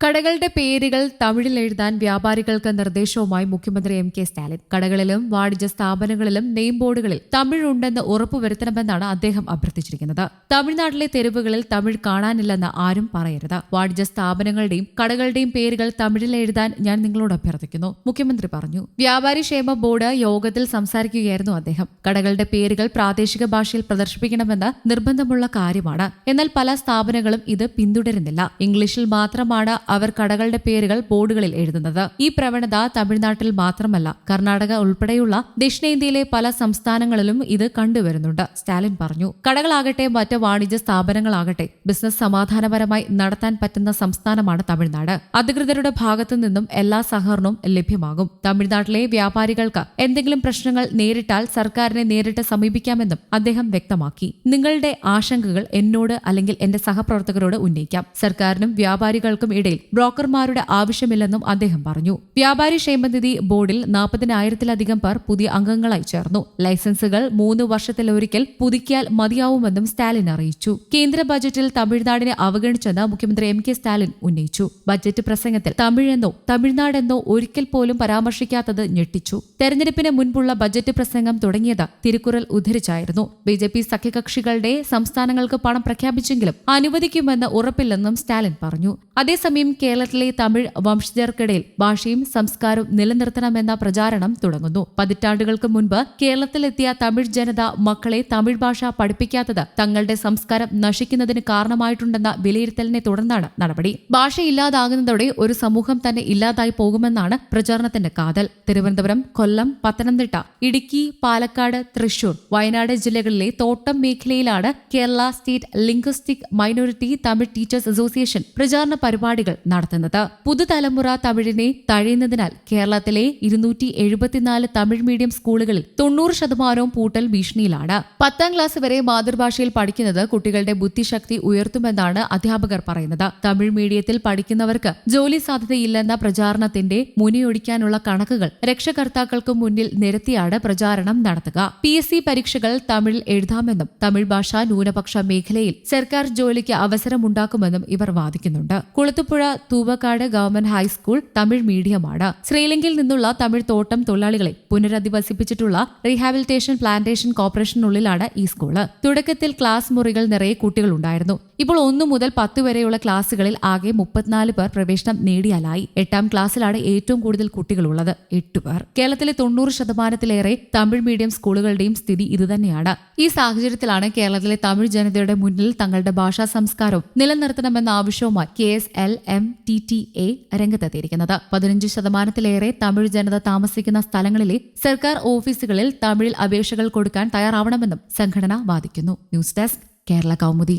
കടകളുടെ പേരുകൾ തമിഴിൽ എഴുതാൻ വ്യാപാരികൾക്ക് നിർദ്ദേശവുമായി മുഖ്യമന്ത്രി എം കെ സ്റ്റാലിൻ. കടകളിലും വാണിജ്യ സ്ഥാപനങ്ങളിലും നെയിം ബോർഡുകളിൽ തമിഴുണ്ടെന്ന് ഉറപ്പുവരുത്തണമെന്നാണ് അദ്ദേഹം അഭ്യർത്ഥിച്ചിരിക്കുന്നത്. തമിഴ്നാട്ടിലെ തെരുവുകളിൽ തമിഴ് കാണാനില്ലെന്ന് ആരും പറയരുത്. വാണിജ്യ സ്ഥാപനങ്ങളുടെയും കടകളുടെയും പേരുകൾ തമിഴിൽ എഴുതാൻ ഞാൻ നിങ്ങളോട് അഭ്യർത്ഥിക്കുന്നു. മുഖ്യമന്ത്രി പറഞ്ഞു. വ്യാപാരി ക്ഷേമ ബോർഡ് യോഗത്തിൽ സംസാരിക്കുകയായിരുന്നു അദ്ദേഹം. കടകളുടെ പേരുകൾ പ്രാദേശിക ഭാഷയിൽ പ്രദർശിപ്പിക്കണമെന്ന് നിർബന്ധമുള്ള കാര്യമാണ്. എന്നാൽ പല സ്ഥാപനങ്ങളും ഇത് പിന്തുടരുന്നില്ല. ഇംഗ്ലീഷിൽ മാത്രമാണ് അവർ കടകളുടെ പേരുകൾ ബോർഡുകളിൽ എഴുതുന്നത്. ഈ പ്രവണത തമിഴ്നാട്ടിൽ മാത്രമല്ല കർണാടക ഉൾപ്പെടെയുള്ള ദക്ഷിണേന്ത്യയിലെ പല സംസ്ഥാനങ്ങളിലും ഇത് കണ്ടുവരുന്നുണ്ട് സ്റ്റാലിൻ പറഞ്ഞു. കടകളാകട്ടെ മറ്റ് വാണിജ്യ സ്ഥാപനങ്ങളാകട്ടെ ബിസിനസ് സമാധാനപരമായി നടത്താൻ പറ്റുന്ന സംസ്ഥാനമാണ് തമിഴ്നാട്. അധികൃതരുടെ ഭാഗത്തു നിന്നും എല്ലാ സഹകരണവും ലഭ്യമാകും. തമിഴ്നാട്ടിലെ വ്യാപാരികൾക്ക് എന്തെങ്കിലും പ്രശ്നങ്ങൾ നേരിട്ടാൽ സർക്കാരിനെ നേരിട്ട് സമീപിക്കാമെന്നും അദ്ദേഹം വ്യക്തമാക്കി. നിങ്ങളുടെ ആശങ്കകൾ എന്നോട് അല്ലെങ്കിൽ എന്റെ സഹപ്രവർത്തകരോട് ഉന്നയിക്കാം. സർക്കാരിനും വ്യാപാരികൾക്കും ഇടയിൽ ബ്രോക്കർമാരുടെ ആവശ്യമില്ലെന്നും അദ്ദേഹം പറഞ്ഞു. വ്യാപാരി ക്ഷേമനിധി ബോർഡിൽ നാൽപ്പതിനായിരത്തിലധികം പേർ പുതിയ അംഗങ്ങളായി ചേർന്നു. ലൈസൻസുകൾ മൂന്ന് വർഷത്തിലൊരിക്കൽ പുതുക്കിയാൽ മതിയാവുമെന്നും സ്റ്റാലിൻ അറിയിച്ചു. കേന്ദ്ര ബജറ്റിൽ തമിഴ്നാടിനെ അവഗണിച്ചെന്ന് മുഖ്യമന്ത്രി എം കെ സ്റ്റാലിൻ ഉന്നയിച്ചു. ബജറ്റ് പ്രസംഗത്തിൽ തമിഴെന്നോ തമിഴ്നാടെന്നോ ഒരിക്കൽ പോലും പരാമർശിക്കാത്തത് ഞെട്ടിച്ചു. തെരഞ്ഞെടുപ്പിന് മുൻപുള്ള ബജറ്റ് പ്രസംഗം തുടങ്ങിയത് തിരുക്കുറൽ ഉദ്ധരിച്ചായിരുന്നു. ബി ജെ പി സഖ്യകക്ഷികളുടെ സംസ്ഥാനങ്ങൾക്ക് പണം പ്രഖ്യാപിച്ചെങ്കിലും അനുവദിക്കുമെന്ന് ഉറപ്പില്ലെന്നും സ്റ്റാലിൻ പറഞ്ഞു. അതേസമയം കേരളത്തിലെ തമിഴ് വംശജർക്കിടയിൽ ഭാഷയും സംസ്കാരവും നിലനിർത്തണമെന്ന പ്രചാരണം തുടങ്ങുന്നു. പതിറ്റാണ്ടുകൾക്ക് മുൻപ് കേരളത്തിലെത്തിയ തമിഴ് ജനത മക്കളെ തമിഴ് ഭാഷ പഠിപ്പിക്കാത്തത് തങ്ങളുടെ സംസ്കാരം നശിക്കുന്നതിന് കാരണമായിട്ടുണ്ടെന്ന വിലയിരുത്തലിനെ തുടർന്നാണ് നടപടി. ഭാഷ ഇല്ലാതാകുന്നതോടെ ഒരു സമൂഹം തന്നെ ഇല്ലാതായി പോകുമെന്നാണ് പ്രചാരണത്തിന്റെ കാതൽ. തിരുവനന്തപുരം കൊല്ലം പത്തനംതിട്ട ഇടുക്കി പാലക്കാട് തൃശൂർ വയനാട് ജില്ലകളിലെ തോട്ടം മേഖലയിലാണ് Kerala state linguistic minority Tamil teachers association പ്രചാരണ പരിപാടികൾ നടത്തുന്നത്. പുതുതലമുറ തമിഴിനെ തഴയുന്നതിനാൽ കേരളത്തിലെ ഇരുന്നൂറ്റി എഴുപത്തിനാല് തമിഴ് മീഡിയം സ്കൂളുകളിൽ തൊണ്ണൂറ് ശതമാനവും പൂട്ടൽ ഭീഷണിയിലാണ്. പത്താം ക്ലാസ് വരെ മാതൃഭാഷയിൽ പഠിക്കുന്നത് കുട്ടികളുടെ ബുദ്ധിശക്തി ഉയർത്തുമെന്നാണ് അധ്യാപകർ പറയുന്നത്. തമിഴ് മീഡിയത്തിൽ പഠിക്കുന്നവർക്ക് ജോലി സാധ്യതയില്ലെന്ന പ്രചാരണത്തിന്റെ മുനയൊടിക്കാനുള്ള കണക്കുകൾ രക്ഷകർത്താക്കൾക്ക് മുന്നിൽ നിരത്തിയാണ് പ്രചാരണം നടത്തുക. പി എസ് സി പരീക്ഷകൾ തമിഴിൽ എഴുതാമെന്നും തമിഴ് ഭാഷ ന്യൂനപക്ഷ മേഖലയിൽ സർക്കാർ ജോലിക്ക് അവസരമുണ്ടാക്കുമെന്നും ഇവർ വാദിക്കുന്നുണ്ട്. Kulathupuzha Thoovakkad government high school Tamil മീഡിയമാണ്. ശ്രീലങ്കയിൽ നിന്നുള്ള തമിഴ് തോട്ടം തൊഴിലാളികളെ പുനരധിവസിപ്പിച്ചിട്ടുള്ള റീഹാബിലിറ്റേഷൻ പ്ലാന്റേഷൻ കോർപ്പറേഷനുള്ളിലാണ് ഈ സ്കൂൾ. തുടക്കത്തിൽ ക്ലാസ് മുറികൾ നിറയെ കുട്ടികളുണ്ടായിരുന്നു. ഇപ്പോൾ ഒന്നു മുതൽ പത്ത് വരെയുള്ള ക്ലാസ്സുകളിൽ ആകെ മുപ്പത്തിനാല് പേർ പ്രവേശനം നേടിയാലായി. എട്ടാം ക്ലാസ്സിലാണ് ഏറ്റവും കൂടുതൽ കുട്ടികളുള്ളത്. എട്ട് പേർ. കേരളത്തിലെ തൊണ്ണൂറ് ശതമാനത്തിലേറെ തമിഴ് മീഡിയം സ്കൂളുകളുടെയും സ്ഥിതി ഇതുതന്നെയാണ്. ഈ സാഹചര്യത്തിലാണ് കേരളത്തിലെ തമിഴ് ജനതയുടെ മുന്നിൽ തങ്ങളുടെ ഭാഷാ സംസ്കാരം നിലനിർത്തണമെന്ന ആവശ്യവുമായി K S L M T T A രംഗത്തെത്തിയിരിക്കുന്നത്. പതിനഞ്ച് ശതമാനത്തിലേറെ തമിഴ് ജനത താമസിക്കുന്ന സ്ഥലങ്ങളിലെ സർക്കാർ ഓഫീസുകളിൽ തമിഴിൽ അപേക്ഷകൾ കൊടുക്കാൻ തയ്യാറാവണമെന്നും സംഘടന വാദിക്കുന്നു. News desk Kerala Kaumudi.